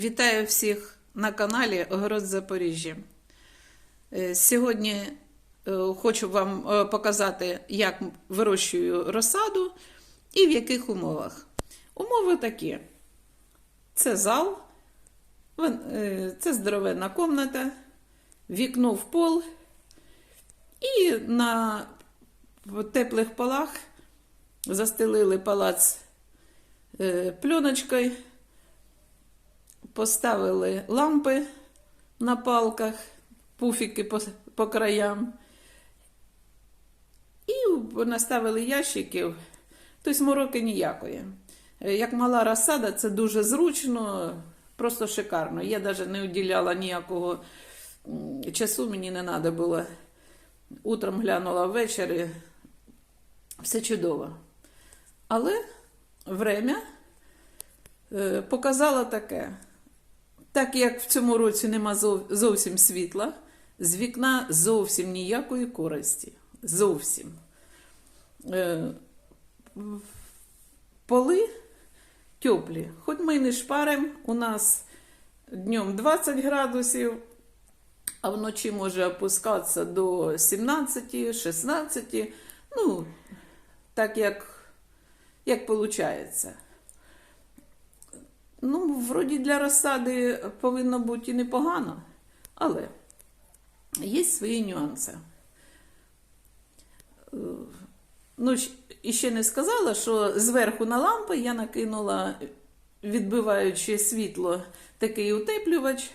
Вітаю всіх на каналі Огород Запоріжжя. Е, Сьогодні е, хочу вам е, показати, як вирощую розсаду і в яких умовах. Умови такі: це зал, це здоровенна комната, вікно в пол, і на теплих полах застелили палац пленочкою. Поставили лампи на палках, пуфіки по, по краям. І наставили ящиків, тобто мороки ніякої. Е, Як мала розсада, це дуже зручно, просто шикарно. Я навіть не уділяла ніякого часу, мені не треба було. Утром глянула ввечері, все чудово. Але время е, показало таке. Так як в цьому році нема зовсім світла, з вікна зовсім ніякої користі. Зовсім. Е, Поли теплі. Хоч ми не шпаримо, у нас днем 20 градусів, а вночі може опускатися до 17-16. Ну, так як, як виходить. Ну, вроді для розсади повинно бути і непогано, але є свої нюанси. Е, Ну, і ще не сказала, що зверху на лампи я накинула, відбиваючи світло, такий утеплювач.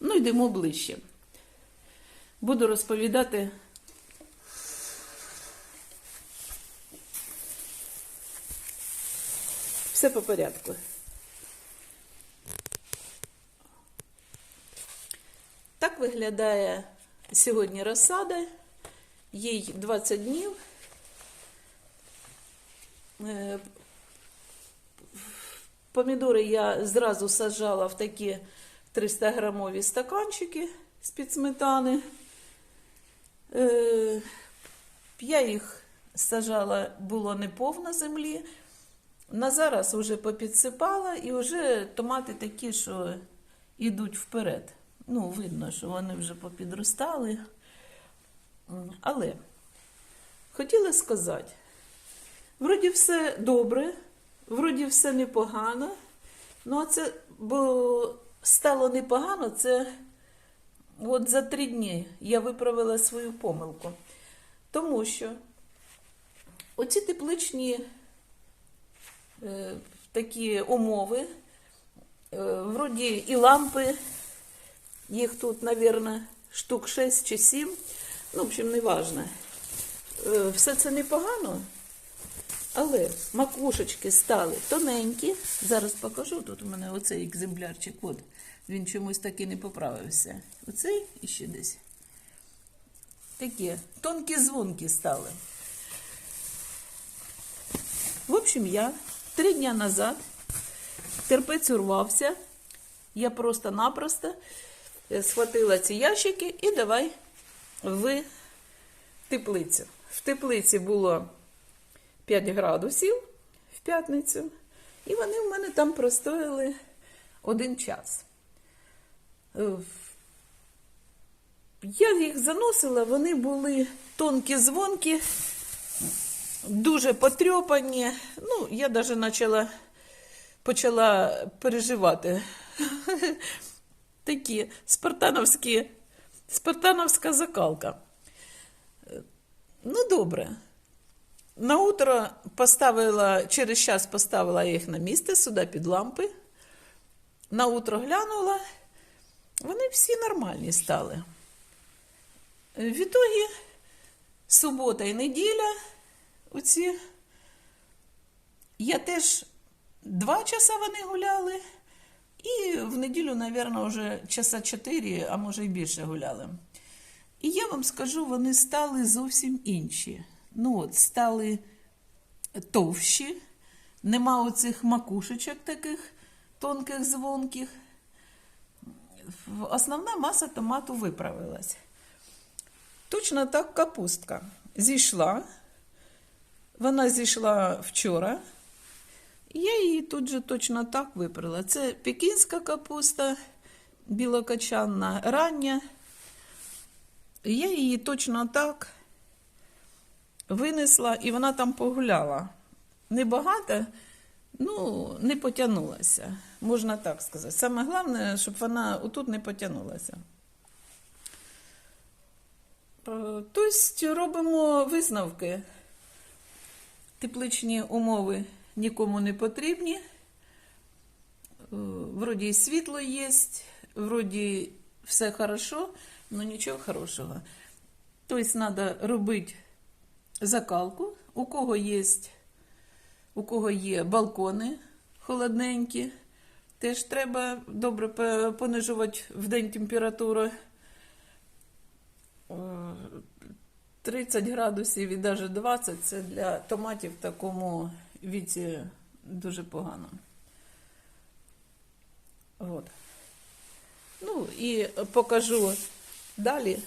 Ну, йдемо ближче. Буду розповідати. Все по порядку. Так виглядає сьогодні розсада. Їй 20 днів. Е, Помідори я зразу саджала в такі 300 грамові стаканчики з-під сметани. Е, Я їх сажала, було не повна землі. На зараз вже попідсипала і вже томати такі, що йдуть вперед. Ну, видно, що вони вже попідростали. Але хотіла сказати, вроді все добре, вроді все непогано. Ну, а це, бо стало непогано, це от за три дні я виправила свою помилку. Тому що оці тепличні такі умови, е, вроді і лампи, їх тут, мабуть, штук 6 чи 7. Ну, в общем, не важно. Е, Все це непогано, але макушечки стали тоненькі. Зараз покажу. Тут у мене оцей екземплярчик. От, він чомусь таки не поправився. Оцей і ще десь. Такі тонкі дзвонки стали. В общем, я три дня назад терпець урвався. Я просто-напросто е, схватила ці ящики і давай в теплицю. В теплиці було 5 градусів в п'ятницю, і вони в мене там простояли один час. Е, Я їх заносила, вони були тонкі дзвонкі, дуже потрьопані. Ну, я навіть почала, почала переживати. Такі спартановські, спартановська закалка. Ну, добре. На утро поставила, через час поставила їх на місце сюди під лампи. На утро глянула, вони всі нормальні стали. В ітогі субота і неділя, оці, я теж два часа вони гуляли, і в неділю, мабуть, вже часа чотири, а може і більше гуляли. І я вам скажу, вони стали зовсім інші. Ну от, стали товщі, нема оцих макушечок таких тонких, звонких. Основна маса томату виправилась. Точно так капустка зійшла. Вона зійшла вчора. Я її тут же точно так випрала. Це пекінська капуста білокачанна, рання. Я її точно так винесла, і вона там погуляла. Небагато, ну, не потягнулася, можна так сказати. Саме головне, щоб вона отут не потягнулася. Е, Тобто робимо висновки. Тепличні умови нікому не потрібні. Е, Вроді і світло є, вроді все хорошо, але нічого хорошого. Тобто треба робити закалку. У кого є, у кого є балкони холодненькі, теж треба добре понижувати в день температуру. 30 градусів і навіть 20 це для томатів в такому віці дуже погано. От. Ну і покажу далі.